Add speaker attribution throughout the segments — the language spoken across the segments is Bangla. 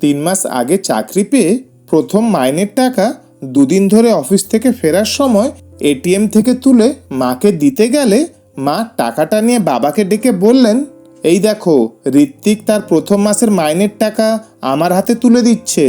Speaker 1: তিন মাস আগে চাকরি পেয়ে প্রথম মাইনের টাকা দুদিন ধরে অফিস থেকে ফেরার সময় এটিএম থেকে তুলে মাকে দিতে গেলে মা টাকাটা নিয়ে বাবাকে ডেকে বললেন, এই দেখো, ঋত্বিক তার প্রথম মাসের মাইনের টাকা আমার হাতে তুলে দিচ্ছে।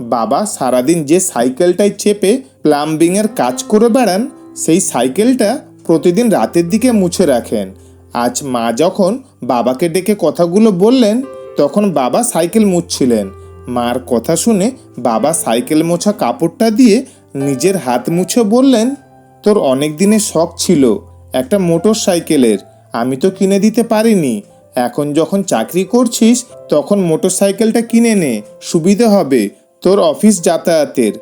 Speaker 1: বাবা সারাদিন যে সাইকেলটায় চেপে প্লাম্বিংয়ের কাজ করে বেড়ান, সেই সাইকেলটা প্রতিদিন রাতের দিকে মুছে রাখেন। আজ মা যখন বাবাকে ডেকে কথাগুলো বললেন তখন বাবা সাইকেল মুছছিলেন। মার কথা শুনে বাবা সাইকেল মোছা কাপড়টা দিয়ে নিজের হাত মুছে বললেন, তোর অনেক দিনের শখ ছিল, একটা মোটর সাইকেলের। আমি তো কিনে দিতে পারিনি। এখন যখন চাকরি করছিস, তখন মোটর সাইকেলটা কিনে নে। সুবিধে হবে তোর অফিস যাতায়াতের।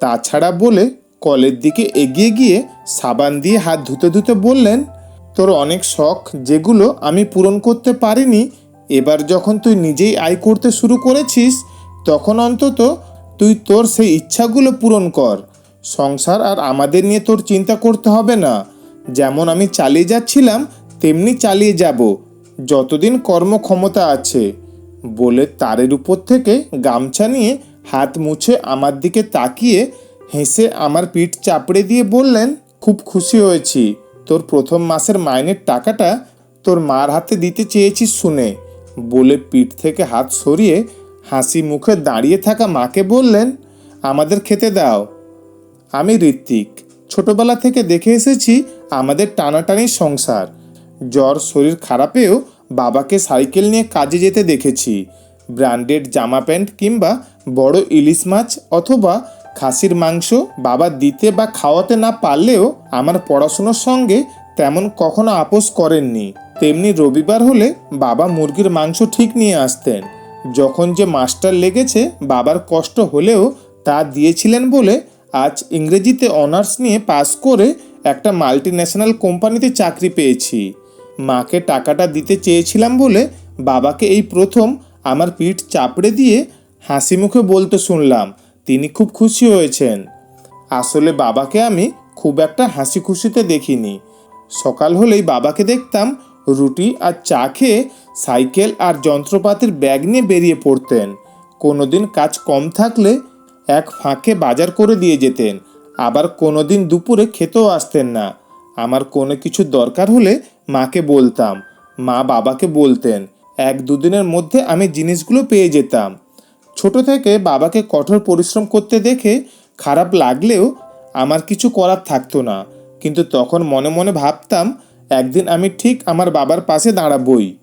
Speaker 1: তাছাড়া বলে কলের দিকে এগিয়ে গিয়ে সাবান দিয়ে হাত ধুতে ধুতে বললেন, তোর অনেক শখ, যেগুলো আমি পূরণ করতে পারিনি এবার যখন তুই নিজেই আয় করতে শুরু করেছিস, তখন অন্তত তুই তোর সেই ইচ্ছাগুলো পূরণ কর। সংসার আর আমাদের নিয়ে তোর চিন্তা করতে হবে না। যেমন আমি চালিয়ে যাচ্ছিলাম, তেমনি চালিয়ে যাব। যতদিন কর্মক্ষমতা আছে। বলে তারের উপর থেকে গামছা নিয়ে হাত মুছে আমার দিকে তাকিয়ে হেসে আমার পিঠ চাপড়ে দিয়ে বললেন, খুব খুশি হয়েছি। তোর প্রথম মাসের মাইনের টাকাটা তোর মার হাতে দিতে চেয়েছিস শুনে। বলে পিঠ থেকে হাত সরিয়ে হাসি মুখে দাঁড়িয়ে থাকা মাকে বললেন, আমাদের খেতে দাও। আমি ঋত্বিক। ছোটবেলা থেকে দেখে এসেছি আমাদের টানাটানি সংসার। জ্বর, শরীর খারাপেও বাবাকে সাইকেল নিয়ে কাজে যেতে দেখেছি। ব্র্যান্ডেড জামা প্যান্ট কিংবা বড় ইলিশ মাছ অথবা খাসির মাংস বাবা দিতে বা খাওয়াতে না পারলেও আমার পড়াশুনোর সঙ্গে তেমন কখনো আপোষ করেননি। তেমনি রবিবার হলে বাবা মুরগির মাংস ঠিক নিয়ে আসতেন। যখন যে মাস্টার লেগেছে, বাবার কষ্ট হলেও তা দিয়েছিলেন বলে আজ ইংরেজিতে অনার্স নিয়ে পাস করে একটা মাল্টি ন্যাশনাল কোম্পানিতে চাকরি পেয়েছি। মাকে টাকাটা দিতে চেয়েছিলাম বলে বাবাকে এই প্রথম আমার পিঠ চাপড়ে দিয়ে হাসি মুখে বলতে শুনলাম, তিনি খুব খুশি হয়েছেন। আসলে বাবাকে আমি খুব একটা হাসি খুশিতে দেখিনি। সকাল হলেই বাবাকে দেখতাম রুটি আর চা খেয়ে সাইকেল আর যন্ত্রপাতির ব্যাগ নিয়ে বেরিয়ে পড়তেন। কোনোদিন কাজ কম থাকলে এক ফাঁকে বাজার করে দিয়ে যেতেন। আবার কোনোদিন দুপুরে খেতেও আসতেন না। আমার কোনো কিছু দরকার হলে মাকে বলতাম। মা বাবাকে বলতেন, এক দুদিনের মধ্যে আমি জিনিসগুলো পেয়ে যেতাম। ছোট থেকে বাবাকে কঠোর পরিশ্রম করতে দেখে খারাপ লাগলেও আমার কিছু করার থাকতো না। কিন্তু তখন মনে মনে ভাবতাম একদিন আমি ঠিক আমার বাবার পাশে দাঁড়াবই।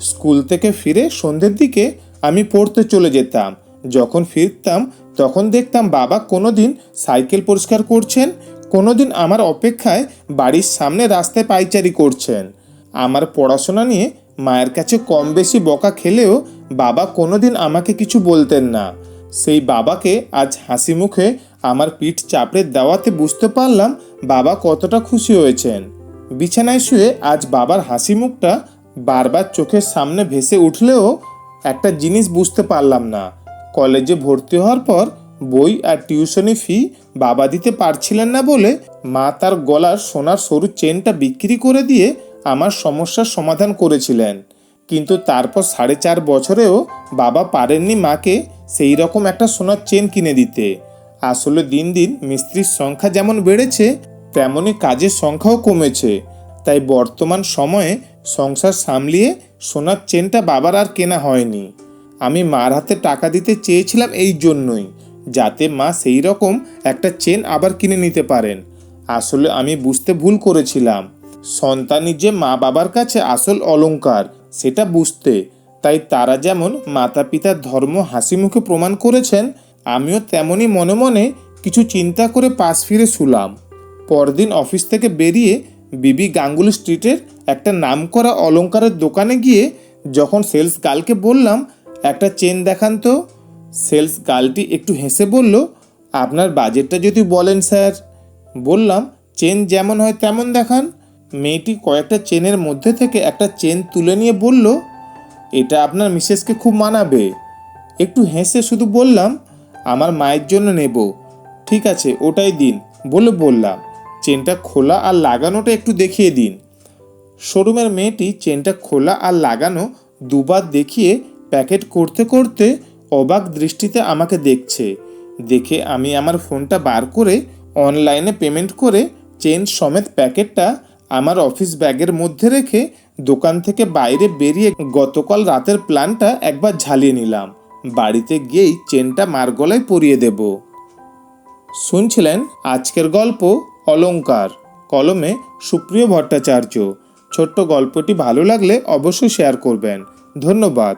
Speaker 1: স্কুল থেকে ফিরে সন্ধ্যের দিকে আমি পড়তে চলে যেতাম। যখন ফিরতাম, তখন দেখতাম বাবা কোনো দিন সাইকেল পরিষ্কার করছেন কোনো দিন আমার অপেক্ষায় বাড়ির সামনে রাস্তায় পাইচারি করছেন। আমার পড়াশোনা নিয়ে মায়ের কাছে কম বেশি বকা খেলেও বাবা কোনোদিন আমাকে কিছু বলতেন না। সেই বাবাকে আজ হাসি মুখে আমার পিঠ চাপড়ে দেওয়াতে বুঝতে পারলাম বাবা কতটা খুশি হয়েছেন। বিছানায় শুয়ে আজ বাবার হাসি মুখটা বারবার চোখের সামনে ভেসে উঠলেও একটা জিনিস বুঝতে পারলাম না। কলেজে ভর্তি হওয়ার পর বই আর টিউশনি ফি বাবা দিতে পারছিলেন না বলে মা তার গলার সোনার সরু চেনটা বিক্রি করে দিয়ে আমার সমস্যার সমাধান করেছিলেন। কিন্তু তারপর সাড়ে চার বছরেও বাবা পারেননি মাকে সেই রকম একটা সোনার চেন কিনে দিতে। আসলে দিন দিন মিস্ত্রির সংখ্যা যেমন বেড়েছে তেমনই কাজের সংখ্যাও কমেছে। তাই বর্তমান সময়ে সংসার সামলিয়ে সোনার চেনটা বাবার আর কেনা হয়নি। আমি মার হাতে টাকা দিতে চেয়েছিলাম এই জন্যই, যাতে মা সেই রকম একটা চেন আবার কিনে নিতে পারেন। আসলে আমি বুঝতে ভুল করেছিলাম। সন্তানই যে মা বাবার কাছে আসল অলংকার, সেটা বুঝতে। তাই তারা যেমন মাতা পিতার ধর্ম হাসি মুখে প্রমাণ করেছেন, আমিও তেমনই মনে মনে কিছু চিন্তা করে পাশ ফিরে শুলাম। পরদিন অফিস থেকে বেরিয়ে বিবি গাঙ্গুলি স্ট্রিটের একটা নামকরা অলংকারের দোকানে গিয়ে যখন সেলস গার্লকে বললাম, একটা চেন দেখান তো। সেলস গার্লটি একটু হেসে বলল, আপনার বাজেটটা যদি বলেন, স্যার। বললাম, চেন যেমন হয় তেমন দেখান। মেয়েটি কয়েকটা চেনের মধ্যে থেকে একটা চেন তুলে নিয়ে বলল, এটা আপনার মিসেসকে খুব মানাবে। একটু হেসে শুধু বললাম, আমার মায়ের জন্য নেব। ঠিক আছে, ওটাই দিন। বলে বললাম। চেনটা খোলা আর লাগানোটা একটু দেখিয়ে দিন। শোরুমের মেয়েটি চেনটা খোলা আর লাগানো দুবার দেখিয়ে প্যাকেট করতে করতে অবাক দৃষ্টিতে আমাকে দেখছে। দেখে আমি আমার ফোনটা বার করে অনলাইনে পেমেন্ট করে চেন সমেত প্যাকেটটা আমার অফিস ব্যাগের মধ্যে রেখে দোকান থেকে বাইরে বেরিয়ে গতকাল রাতের প্ল্যানটা একবার ঝালিয়ে নিলাম। বাড়িতে গিয়েই চেনটা মার গলায় পরিয়ে দেব। শুনছিলেন আজকের গল্প অলংকার। কলমে সুপ্রিয় ভট্টাচার্য। ছোট্ট গল্পটি ভালো লাগলে অবশ্যই শেয়ার করবেন। ধন্যবাদ।